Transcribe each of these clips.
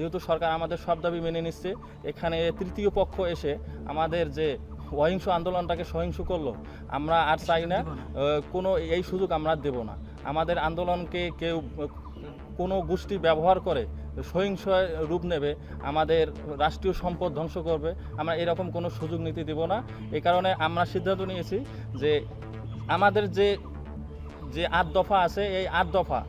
যেহেতু সরকার আমাদের সব দাবি মেনে নিচ্ছে এখানে তৃতীয় পক্ষ এসে আমাদের যে অহিংস আন্দোলনটাকে সহিংস করল আমরা আর চাই না কোনো এই সুযোগ আমরা দেব না। আমাদের আন্দোলনকে কেউ কোনো গোষ্ঠী ব্যবহার করে সহিংস রূপ নেবে আমাদের রাষ্ট্রীয় সম্পদ ধ্বংস করবে আমরা এরকম কোনো সুযোগ নীতি দেব না। এ কারণে আমরা সিদ্ধান্ত নিয়েছি যে আমাদের যে যে আট দফা আছে এই আট দফা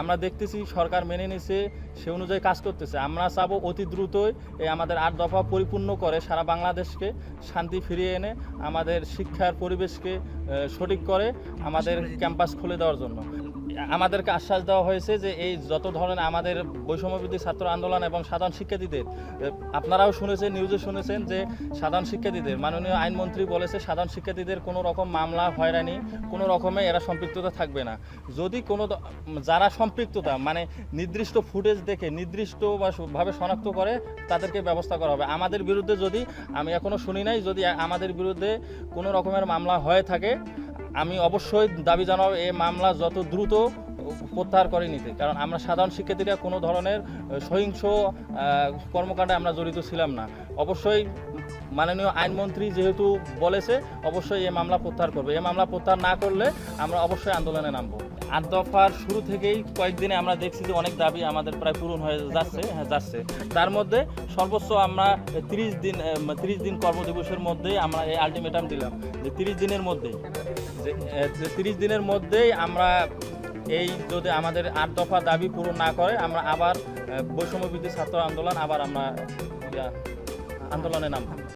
আমরা দেখতেছি সরকার মেনে নিছে সে অনুযায়ী কাজ করতেছে। আমরা চাবো অতি দ্রুতই এই আমাদের আট দফা পরিপূর্ণ করে সারা বাংলাদেশকে শান্তি ফিরিয়ে এনে আমাদের শিক্ষার পরিবেশকে সঠিক করে আমাদের ক্যাম্পাস খুলে দেওয়ার জন্য। আমাদেরকে আশ্বাস দেওয়া হয়েছে যে এই যত ধরনের আমাদের বৈষম্যবিধি ছাত্র আন্দোলন এবং সাধারণ শিক্ষার্থীদের আপনারাও শুনেছেন, নিউজে শুনেছেন যে সাধারণ শিক্ষার্থীদের, মাননীয় আইনমন্ত্রী বলেছে সাধারণ শিক্ষার্থীদের কোনো রকম মামলা, হয়রানি, কোনো রকমে এরা সম্পৃক্ততা থাকবে না। যদি কোনো যারা সম্পৃক্ততা মানে নির্দিষ্ট ফুটেজ দেখে নির্দিষ্ট ভাবে শনাক্ত করে, তাদেরকে ব্যবস্থা করা হবে। আমাদের বিরুদ্ধে যদি, আমি এখনও শুনি নাই, যদি আমাদের বিরুদ্ধে কোনো রকমের মামলা হয়ে থাকে আমি অবশ্যই দাবি জানাব এই মামলা যত দ্রুত প্রত্যাহার করে নিতে কারণ আমরা সাধারণ শিক্ষার্থীরা কোনো ধরনের সহিংস কর্মকাণ্ডে আমরা জড়িত ছিলাম না। অবশ্যই মাননীয় আইনমন্ত্রী যেহেতু বলেছে, অবশ্যই এই মামলা প্রত্যাহার করবে। এই মামলা প্রত্যাহার না করলে আমরা অবশ্যই আন্দোলনে নামবো। আট দফার শুরু থেকেই কয়েকদিনে আমরা দেখছি যে অনেক দাবি আমাদের প্রায় পূরণ হয়ে যাচ্ছে হ্যাঁ যাচ্ছে। তার মধ্যে সর্বোচ্চ আমরা তিরিশ দিন তিরিশ দিন কর্মদিবসের মধ্যেই আমরা এই আলটিমেটাম দিলাম। যে তিরিশ দিনের মধ্যেই যে তিরিশ দিনের মধ্যেই আমরা এই যদি আমাদের আট দফা দাবি পূরণ না করে আমরা আবার আহ, বৈষম্য বিরোধী ছাত্র আন্দোলন আবার আমরা আন্দোলনে নামবো।